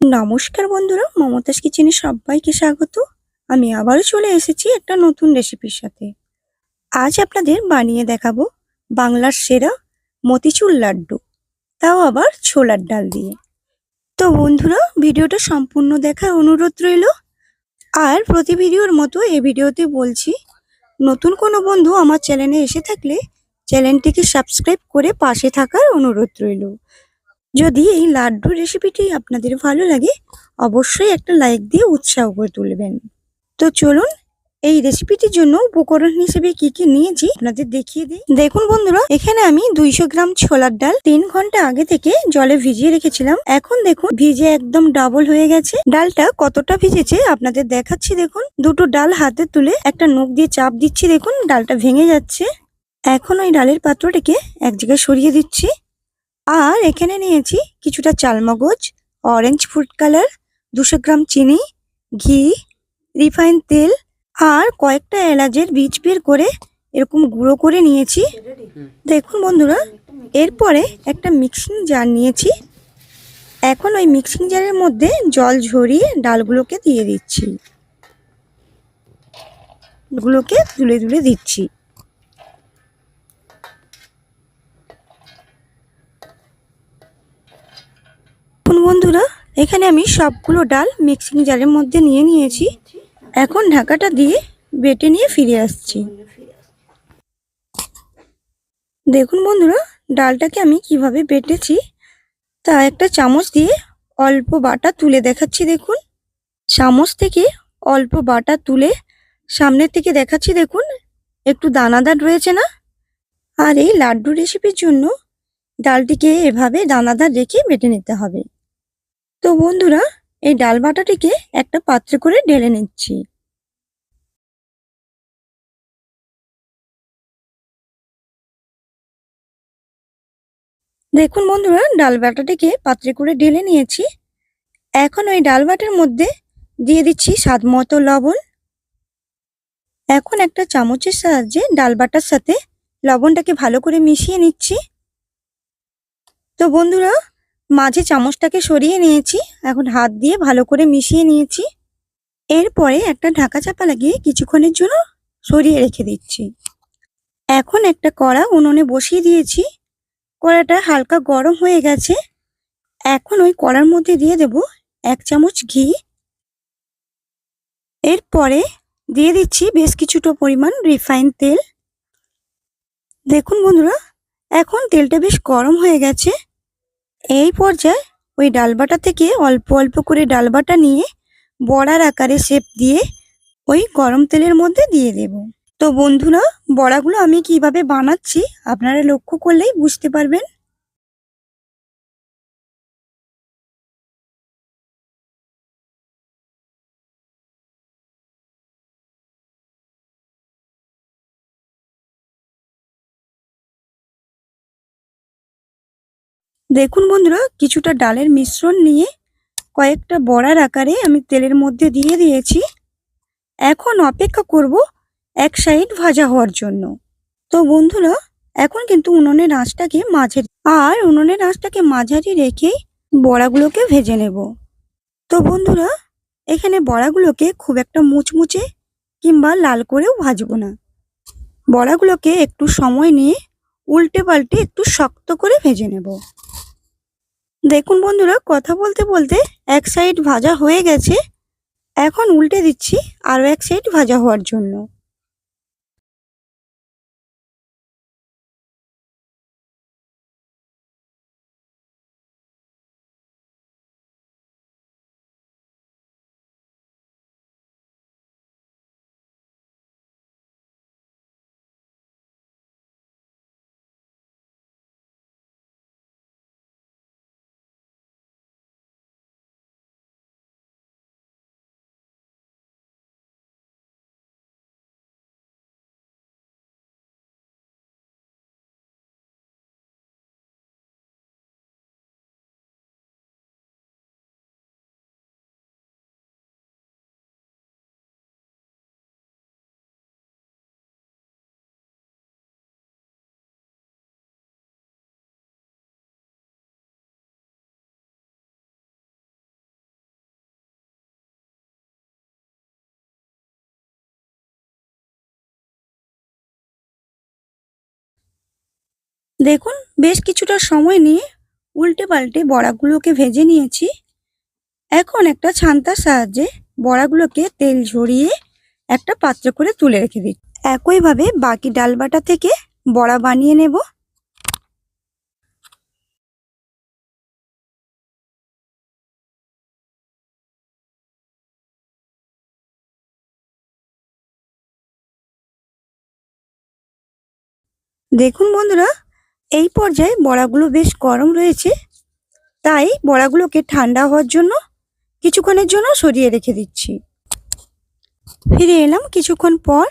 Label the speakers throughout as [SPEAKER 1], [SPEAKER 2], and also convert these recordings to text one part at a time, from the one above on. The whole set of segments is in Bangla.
[SPEAKER 1] নমস্কার বন্ধুরা, মমতাজ কিচেনে সবাইকে স্বাগত। আমি আবারও চলে এসেছি একটা নতুন রেসিপির সাথে। আজ আপনাদের বানিয়ে দেখাবো বাংলার সেরা মতিচুর লাড্ডু, তাও আবার ছোলার ডাল দিয়ে। তো বন্ধুরা, ভিডিওটা সম্পূর্ণ দেখার অনুরোধ রইল। আর প্রতি ভিডিওর মতো এই ভিডিওতে বলছি, নতুন কোনো বন্ধু আমার চ্যানেলে এসে থাকলে চ্যানেলটিকে সাবস্ক্রাইব করে পাশে থাকার অনুরোধ রইল। যদি এই লাড্ডুর রেসিপিটি আপনাদের ভালো লাগে, অবশ্যই একটা লাইক দিয়ে উৎসাহ করে তুলবেন। তো চলুন, এই রেসিপিটির জন্য উপকরণ হিসেবে কি কি নিয়েছি আপনাদের দেখিয়ে দিই। দেখুন বন্ধুরা, এখানে আমি দুইশো গ্রাম ছোলার ডাল তিন ঘণ্টা আগে থেকে জলে ভিজিয়ে রেখেছিলাম। এখন দেখুন, ভিজে একদম ডাবল হয়ে গেছে। ডালটা কতটা ভিজেছে আপনাদের দেখাচ্ছি দেখুন। দুটো ডাল হাতে তুলে একটা নখ দিয়ে চাপ দিচ্ছি দেখুন, ডালটা ভেঙে যাচ্ছে। এখন ওই ডালের পাত্রটিকে এক জায়গায় সরিয়ে দিচ্ছি। আর এখানে নিয়েছি কিছুটা চালমগজ অরেঞ্জ ফুড কালার দুশো গ্রাম চিনি, ঘি রিফাইন তেল আর কয়েকটা এলাচের বীজ বের করে এরকম গুঁড়ো করে নিয়েছি। দেখুন বন্ধুরা, এরপরে একটা মিক্সিং জার নিয়েছি। এখন ওই মিক্সিং জারের মধ্যে জল ঝরিয়ে ডালগুলোকে দিয়ে দিচ্ছি। গুলোকে তুলে তুলে দিচ্ছি। বন্ধুরা, এখানে আমি সবগুলো ডাল মিক্সিং জারের মধ্যে নিয়ে নিয়েছি। এখন ঢাকাটা দিয়ে বেটে নিয়ে ফিরে আসছি। দেখুন বন্ধুরা, ডালটাকে আমি কীভাবে বেটেছি, তা একটা চামচ দিয়ে অল্প বাটা তুলে দেখাচ্ছি দেখুন। চামচ থেকে অল্প বাটা তুলে সামনের থেকে দেখাচ্ছি দেখুন, একটু দানাদার রয়েছে না? আর এই লাড্ডু রেসিপির জন্য ডালটিকে এভাবে দানাদার রেখে বেটে নিতে হবে। তো বন্ধুরা, এই ডাল বাটাটিকে একটা পাত্রে করে ঢেলে নিচ্ছি। দেখুন বন্ধুরা, ডাল বাটাটিকে পাত্রে করে ঢেলে নিয়েছি। এখন ওই ডাল বাটার মধ্যে দিয়ে দিচ্ছি স্বাদ মতো লবণ। এখন একটা চামচের সাহায্যে ডাল বাটার সাথে লবণটাকে ভালো করে মিশিয়ে নিচ্ছি। তো বন্ধুরা মাঝে চামচটাকে সরিয়ে নিয়েছি, এখন হাত দিয়ে ভালো করে মিশিয়ে নিয়েছি। এরপরে একটা ঢাকা চাপা লাগিয়ে কিছুক্ষণের জন্য সরিয়ে রেখে দিচ্ছি। এখন একটা কড়া উনুনে বসিয়ে দিয়েছি। কড়াটা হালকা গরম হয়ে গেছে। এখন ওই কড়ার মধ্যে দিয়ে দেব এক চামচ ঘি। এরপরে দিয়ে দিচ্ছি বেশ কিছুটা পরিমাণ রিফাইন তেল। দেখুন বন্ধুরা, এখন তেলটা বেশ গরম হয়ে গেছে। এই পর্যায়ে ওই ডালবাটা থেকে অল্প অল্প করে ডালবাটা নিয়ে বড়ার আকারে শেপ দিয়ে ওই গরম তেলের মধ্যে দিয়ে দেব। তো বন্ধুরা, বড়াগুলো আমি কীভাবে বানাচ্ছি আপনারা লক্ষ্য করলেই বুঝতে পারবেন। দেখুন বন্ধুরা, কিছুটা ডালের মিশ্রণ নিয়ে কয়েকটা বড়ার আকারে আমি তেলের মধ্যে দিয়ে দিয়েছি। এখন অপেক্ষা করব এক সাইড ভাজা হওয়ার জন্য। তো বন্ধুরা, এখন কিন্তু উনুনের আঁচটাকে মাঝারি আর উনুনের আঁচটাকে মাঝারি রেখেই বড়াগুলোকে ভেজে নেব। তো বন্ধুরা, এখানে বড়াগুলোকে খুব একটা মুচমুচে কিংবা লাল করেও ভাজবো না। বড়াগুলোকে একটু সময় নিয়ে উল্টে পাল্টে একটু শক্ত করে ভেজে নেব। দেখুন বন্ধুরা, কথা বলতে বলতে এক সাইড ভাজা হয়ে গেছে। এখন উল্টে দিচ্ছি আরও এক সাইড ভাজা হওয়ার জন্য। দেখুন, বেশ কিছুটা সময় নিয়ে উল্টে পাল্টে বড়াগুলোকে ভেজে নিয়েছি। এখন একটা ছান্তার সাহায্যে বড়াগুলোকে তেল ঝরিয়ে একটা পাত্র করে তুলে রেখে দিচ্ছি একইভাবে বাকি ডাল বাটা থেকে বড়া বানিয়ে নেব। দেখুন বন্ধুরা এই পর্যায়ে বড়াগুলো বেশ গরম রয়েছে। তাই বড়াগুলোকে ঠান্ডা হওয়ার জন্য কিছুক্ষণের জন্য সরিয়ে রেখে দিচ্ছি। ফিরে এলাম কিছুক্ষণ পর।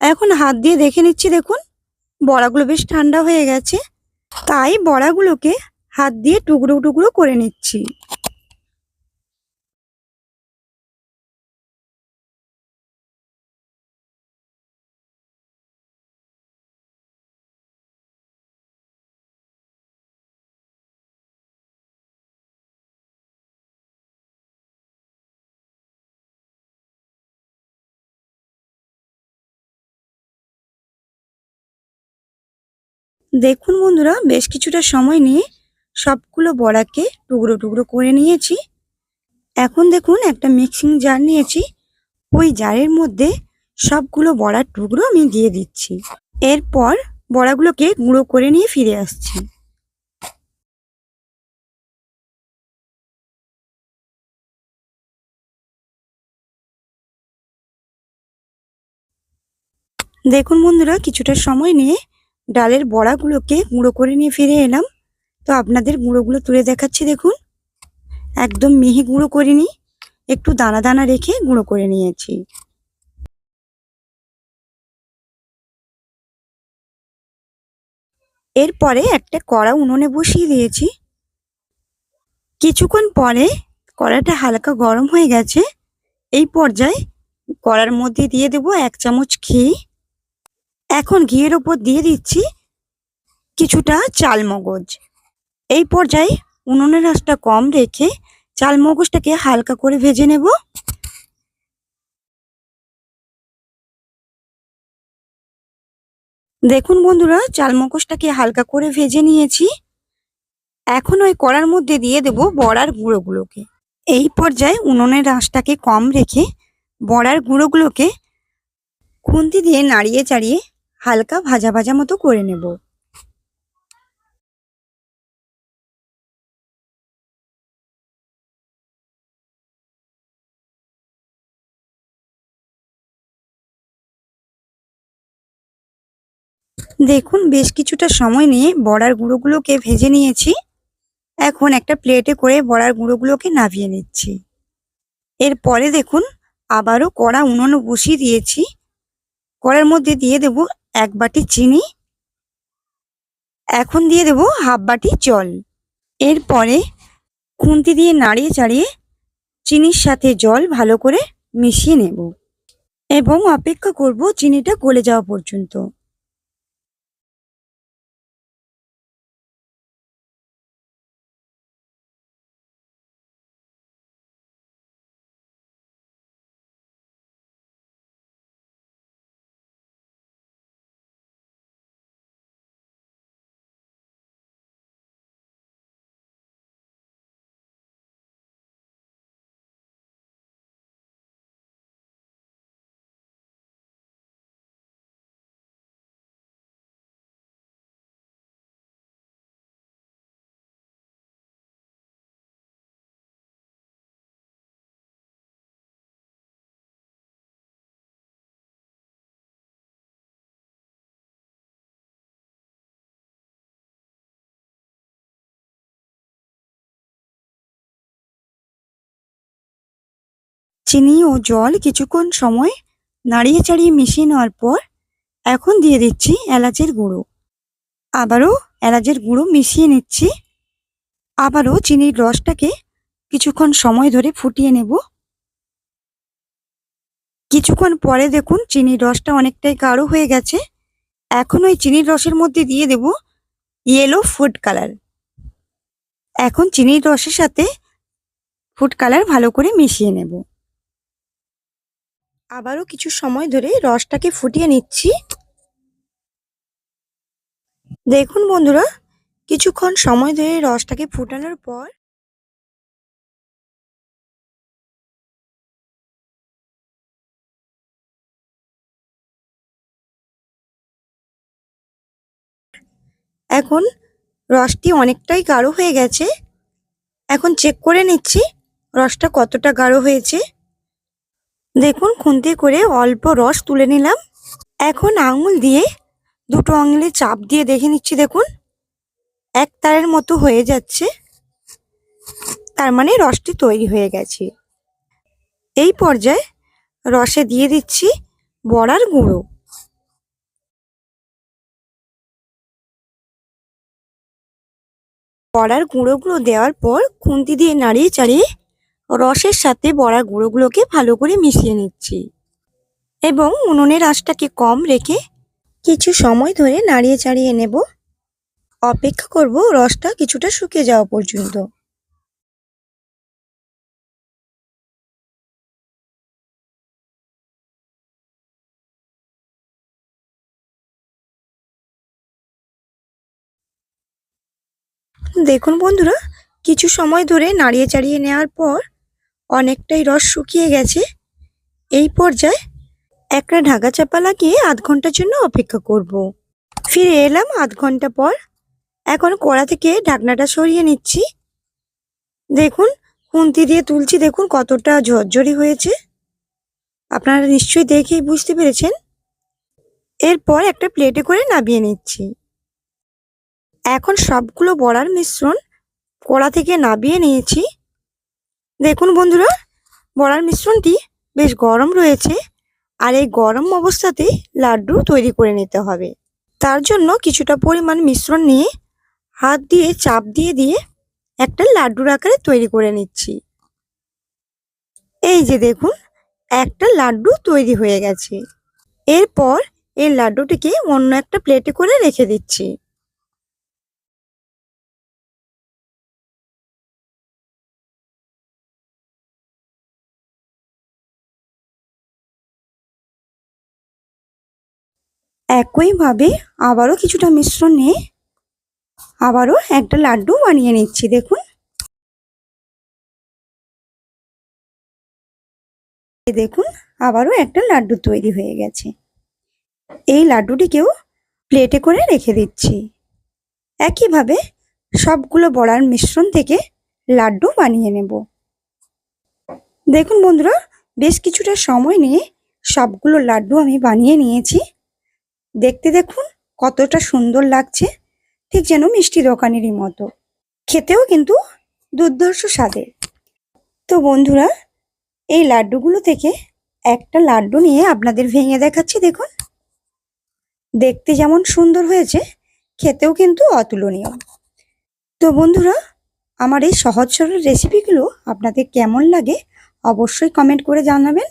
[SPEAKER 1] এখন হাত দিয়ে দেখে নিচ্ছি, দেখুন, বড়াগুলো বেশ ঠান্ডা হয়ে গেছে। তাই বড়াগুলোকে হাত দিয়ে টুকরো টুকরো করে নিচ্ছি। দেখুন বন্ধুরা, বেশ কিছুটা সময় নিয়ে সবগুলো বড়াকে টুকরো টুকরো করে নিয়েছি। এখন দেখুন, একটা মিক্সিং জার নিয়েছি। ওই জারের মধ্যে সবগুলো বড়ার টুকরো আমি দিয়ে দিচ্ছি। এরপর বড়াগুলোকে গুঁড়ো করে নিয়ে ফিরে আসছি। দেখুন বন্ধুরা, কিছুটা সময় নিয়ে ডালের বড়াগুলোকে গুঁড়ো করে নিয়ে ফিরে এলাম। তো আপনাদের গুঁড়োগুলো তুলে দেখাচ্ছি, দেখুন। একদম মিহি গুঁড়ো করিনি, একটু দানা দানা রেখে গুঁড়ো করে নিয়েছি। এরপরে একটা কড়া উনুনে বসিয়ে দিয়েছি। কিছুক্ষণ পরে কড়াটা হালকা গরম হয়ে গেছে। এই পর্যায়ে কড়ার মধ্যে দিয়ে দেব এক চামচ ঘি। এখন ঘিয়ের ওপর দিয়ে দিচ্ছি কিছুটা চালমগজ। এই পর্যায়ে উনুনের আঁচটা কম রেখে চালমগজটাকে হালকা করে ভেজে নেব। দেখুন বন্ধুরা, চালমগজটাকে হালকা করে ভেজে নিয়েছি। এখন ওই কড়ার মধ্যে দিয়ে দেব বড়ার গুঁড়োগুলোকে। এই পর্যায়ে উনুনের আঁচটাকে কম রেখে বড়ার গুঁড়োগুলোকে খুন্তি দিয়ে নাড়িয়ে চাড়িয়ে হালকা ভাজা ভাজা মতো করে নেব। দেখুন, বেশ কিছুটা সময় নিয়ে বড়ার গুঁড়োগুলোকে ভেজে নিয়েছি। এখন একটা প্লেটে করে বড়ার গুঁড়োগুলোকে নামিয়ে নিচ্ছি। এরপরে দেখুন, আবারও কড়া উনুনে বসিয়ে দিয়েছি। কড়ার মধ্যে দিয়ে দেব এক বাটি চিনি, এখন দিয়ে দেব হাফ বাটি জল। এরপরে খুন্তি দিয়ে নাড়িয়ে চাড়িয়ে চিনির সাথে জল ভালো করে মিশিয়ে নেব। এবং অপেক্ষা করব চিনিটা গলে যাওয়া পর্যন্ত। চিনি ও জল কিছুক্ষণ সময় নাড়িয়ে চাড়িয়ে মিশিয়ে নেওয়ার পর এখন দিয়ে দিচ্ছি এলাচের গুঁড়ো। আবারও এলাচের গুঁড়ো মিশিয়ে নিচ্ছি। আবারও চিনির রসটাকে কিছুক্ষণ সময় ধরে ফুটিয়ে নেব। কিছুক্ষণ পরে দেখুন চিনির রসটা অনেকটাই গাঢ় হয়ে গেছে। এখন ওই চিনির রসের মধ্যে দিয়ে দেব ইয়েলো ফুড কালার এখন চিনির রসের সাথে ফুড কালার ভালো করে মিশিয়ে নেব। আবারও কিছু সময় ধরে রসটাকে ফুটিয়ে নিচ্ছি। দেখুন বন্ধুরা, কিছুক্ষণ সময় ধরে রসটাকে ফুটানোর পর এখন রসটি অনেকটাই গাঢ় হয়ে গেছে। এখন চেক করে নিচ্ছি রসটা কতটা গাঢ় হয়েছে। দেখুন, খুন্তি করে অল্প রস তুলে নিলাম। এখন আঙুল দিয়ে দুটো আঙুলে চাপ দিয়ে দেখে নিচ্ছি, দেখুন। এক তারের মতো হয়ে যাচ্ছে। তার মানে রসটি তৈরি হয়ে গেছে। এই পর্যায়ে রসে দিয়ে দিচ্ছি বড়ার গুঁড়ো। বড়ার গুঁড়োগুলো দেওয়ার পর খুন্তি দিয়ে নাড়িয়ে চাড়িয়ে রসের সাথে বড়া গুঁড়োগুলোকে ভালো করে মিশিয়ে নিচ্ছি। এবং উনুনের আঁচটাকে কম রেখে কিছু সময় ধরে নাড়িয়ে চাড়িয়ে নেব। অপেক্ষা করব রসটা কিছুটা শুকিয়ে যাওয়া পর্যন্ত। দেখুন বন্ধুরা, কিছু সময় ধরে নাড়িয়ে চাড়িয়ে নেওয়ার পর অনেকটাই রস শুকিয়ে গেছে। এই পর্যায়ে একটা ঢাকা চাপা লাগিয়ে আধ ঘণ্টার জন্য অপেক্ষা করব। ফিরে এলাম আধ ঘণ্টা পর। এখন কড়া থেকে ঢাকনাটা সরিয়ে নিচ্ছি। দেখুন, খুন্তি দিয়ে তুলছি, দেখুন কতটা ঝরঝরি হয়েছে। আপনারা নিশ্চয়ই দেখেই বুঝতে পেরেছেন। এরপর একটা প্লেটে করে নামিয়ে নিচ্ছি। এখন সবগুলো বড়ার মিশ্রণ কড়া থেকে নামিয়ে নিয়েছি। দেখুন বন্ধুরা, বড়ার মিশ্রণটি বেশ গরম রয়েছে আর এই গরম অবস্থাতে লাড্ডু তৈরি করে নিতে হবে। তার জন্য কিছুটা পরিমাণ মিশ্রণ নিয়ে হাত দিয়ে চাপ দিয়ে দিয়ে একটা লাড্ডুর আকারে তৈরি করে নিচ্ছি। এই যে দেখুন, একটা লাড্ডু তৈরি হয়ে গেছে। এরপর এই লাড্ডুটিকে অন্য একটা প্লেটে করে রেখে দিচ্ছি। একইভাবে আবারও কিছুটা মিশ্রণ নিয়ে আবারও একটা লাড্ডু বানিয়ে নিচ্ছি, দেখুন। দেখুন, আবারও একটা লাড্ডু তৈরি হয়ে গেছে। এই লাড্ডুটিকেও প্লেটে করে রেখে দিচ্ছি। একইভাবে সবগুলো বড়ার মিশ্রণ থেকে লাড্ডু বানিয়ে নেব। দেখুন বন্ধুরা, বেশ কিছুটা সময় নিয়ে সবগুলো লাড্ডু আমি বানিয়ে নিয়েছি। দেখতে দেখুন, কতটা সুন্দর লাগছে। ঠিক যেন মিষ্টি দোকানেরই মতো। খেতেও কিন্তু দুর্ধর্ষ স্বাদে তো বন্ধুরা, এই লাড্ডুগুলো থেকে একটা লাড্ডু নিয়ে আপনাদের ভেঙে দেখাচ্ছি, দেখুন। দেখতে যেমন সুন্দর হয়েছে, খেতেও কিন্তু অতুলনীয়। তো বন্ধুরা, আমার এই সহজ সরল রেসিপিগুলো আপনাদের কেমন লাগে অবশ্যই কমেন্ট করে জানাবেন।